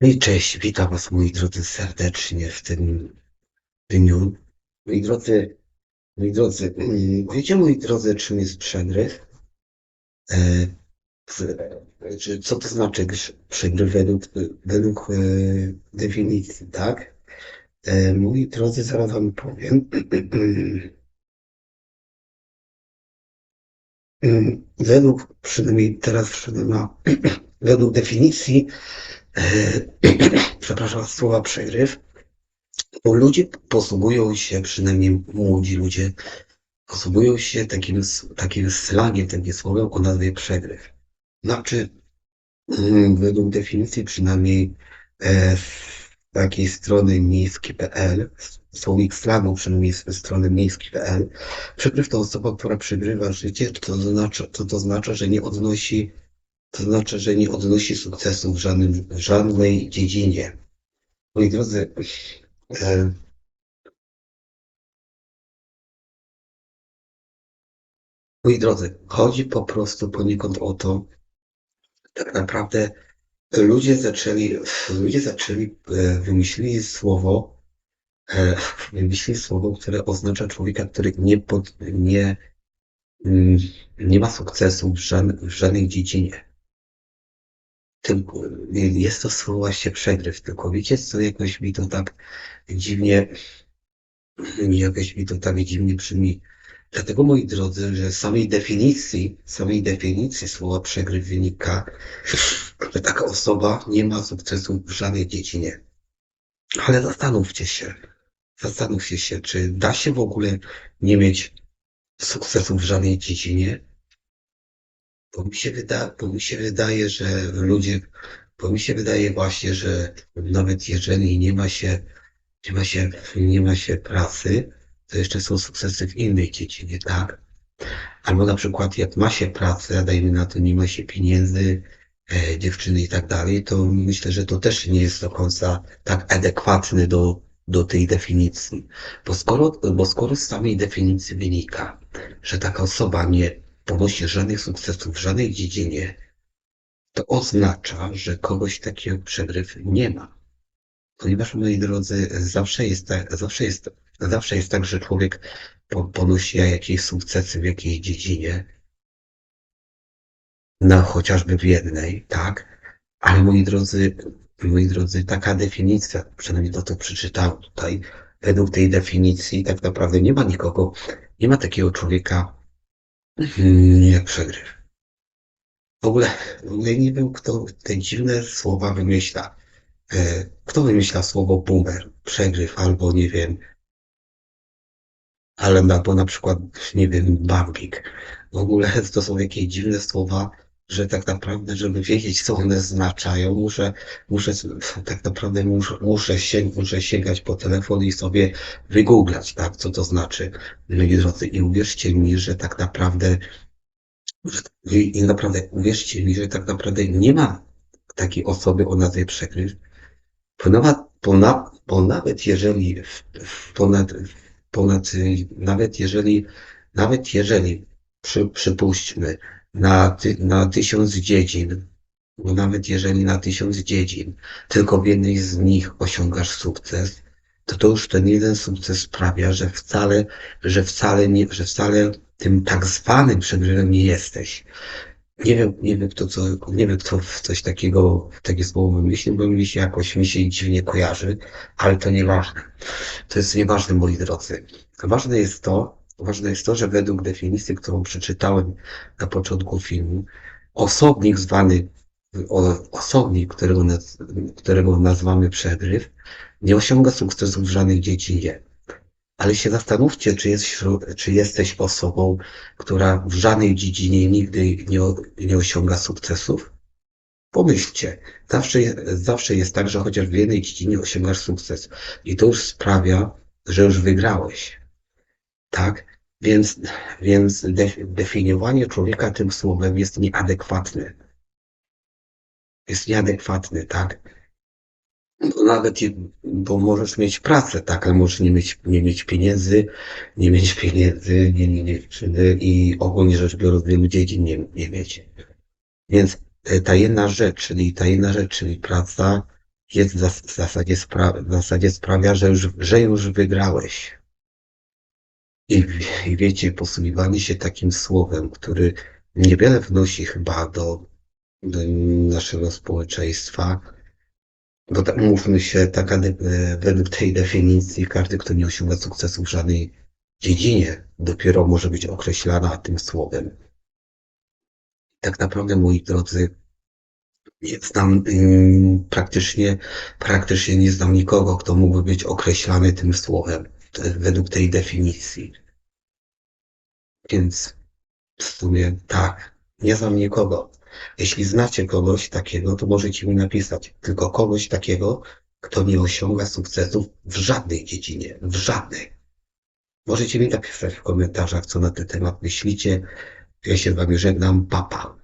No i cześć, witam Was moi drodzy serdecznie w tym dniu. Moi drodzy, moi drodzy, mm, wiecie moi drodzy, czym jest przegryw? E, co to znaczy przegryw według, według e, definicji, tak? E, moi drodzy, zaraz Wam powiem. Mm, Według, przynajmniej teraz wszedłem na, według definicji, przepraszam, słowa przegryw, Bo ludzie posługują się, przynajmniej młodzi ludzie, posługują się takim, takim slangiem, takim słowem o nazwie przegryw. Znaczy, mm, według definicji przynajmniej e, z takiej strony miejskiej.pl, słownik slangu przynajmniej z strony miejskiej.pl, przegryw to osoba, która przegrywa życie, to znaczy, to, to znaczy, że nie odnosi, to znaczy, że nie odnosi sukcesu w, żadnym, żadnej dziedzinie. Moi drodzy, e, Moi drodzy, chodzi po prostu poniekąd o to, tak naprawdę ludzie zaczęli, ludzie zaczęli, e, wymyślili słowo, e, wymyślili słowo, które oznacza człowieka, który nie, pod, nie, mm, nie ma sukcesu w, w żadnej dziedzinie. Tylko, jest to właśnie przegryw, tylko wiecie co, jakoś mi to tak dziwnie, jakoś mi to tak dziwnie brzmi. Dlatego, moi drodzy, że samej definicji, samej definicji słowa przegryw wynika, że taka osoba nie ma sukcesu w żadnej dziedzinie. Ale zastanówcie się, zastanówcie się, czy da się w ogóle nie mieć sukcesu w żadnej dziedzinie? Bo mi się wyda, bo mi się wydaje, że ludzie, bo mi się wydaje właśnie, że nawet jeżeli nie ma się, nie ma się, nie ma się pracy, to jeszcze są sukcesy w innej dziedzinie, tak? Albo na przykład jak ma się pracę, dajmy na to nie ma się pieniędzy, e, dziewczyny i tak dalej, to myślę, że to też nie jest do końca tak adekwatny do, do tej definicji. Bo skoro, bo skoro z samej definicji wynika, że taka osoba nie ponosi żadnych sukcesów w żadnej dziedzinie, to oznacza, że kogoś takiego przegryw nie ma. Ponieważ, moi drodzy, zawsze jest tak, zawsze jest, zawsze jest tak, że człowiek po- ponosi jakieś sukcesy w jakiejś dziedzinie, no chociażby w jednej, tak? Ale moi drodzy, moi drodzy, taka definicja, przynajmniej to, co przeczytałem tutaj, według tej definicji tak naprawdę nie ma nikogo, nie ma takiego człowieka jak przegryw. W ogóle, w ogóle nie wiem, kto te dziwne słowa wymyśla. E, Kto wymyśla słowo boomer, przegryw, albo nie wiem, ale albo na przykład, nie wiem, bambik. W ogóle to są jakieś dziwne słowa, że tak naprawdę, żeby wiedzieć, co one oznaczają, muszę, muszę, tak naprawdę muszę, muszę, sięg, muszę sięgać po telefon i sobie wygooglać, tak, co to znaczy. Moi drodzy, i uwierzcie mi, że tak naprawdę, że, i, naprawdę, uwierzcie mi, że tak naprawdę nie ma takiej osoby o nazwie przegryw, bo nawet, bo, na, bo nawet jeżeli ponad, ponad, y, nawet jeżeli, nawet jeżeli, przy, przypuśćmy, na, ty, na tysiąc dziedzin, bo nawet jeżeli na tysiąc dziedzin, tylko w jednej z nich osiągasz sukces, to to już ten jeden sukces sprawia, że wcale, że wcale nie, że wcale tym tak zwanym przegrywem nie jesteś. Nie wiem, nie wiem kto co, nie wiem kto coś takiego, takie słowo wymyślił, bo mi się jakoś, mi się dziwnie kojarzy, ale to nieważne. To jest nieważne, moi drodzy. Ważne jest to, ważne jest to, że według definicji, którą przeczytałem na początku filmu, osobnik zwany, osobnik, którego, naz, którego nazywamy przegryw, nie osiąga sukcesu w żadnej dziedzinie. Ale się zastanówcie, czy, jest czy jesteś osobą, która w żadnej dziedzinie nigdy nie, nie osiąga sukcesów? Pomyślcie, zawsze, zawsze jest tak, że chociaż w jednej dziedzinie osiągasz sukces i to już sprawia, że już wygrałeś. Tak? Więc, więc de, definiowanie człowieka tym słowem jest nieadekwatne. Jest nieadekwatny, tak? Bo nawet, je- bo możesz mieć pracę, tak, ale możesz nie mieć, nie mieć pieniędzy, nie mieć pieniędzy, nie mieć dziewczyny i ogólnie rzecz biorąc wielu dziedzin nie, nie mieć. Więc e, ta jedna rzecz, czyli ta jedna rzecz, czyli praca, jest w zasadzie, spra- w zasadzie sprawia, że już, że już wygrałeś. I, I wiecie, posługiwanie się takim słowem, który niewiele wnosi chyba do, do naszego społeczeństwa, bo tak mówmy się, taka, de- według tej definicji, każdy, kto nie osiąga sukcesu w żadnej dziedzinie, dopiero może być określana tym słowem. Tak naprawdę, moi drodzy, nie znam ym, praktycznie, praktycznie nie znam nikogo, kto mógłby być określany tym słowem, według tej definicji. Więc w sumie tak, nie znam nikogo. Jeśli znacie kogoś takiego, to możecie mi napisać. Tylko kogoś takiego, kto nie osiąga sukcesów w żadnej dziedzinie, w żadnej. Możecie mi napisać w komentarzach, co na ten temat myślicie. Ja się z wami żegnam, papa.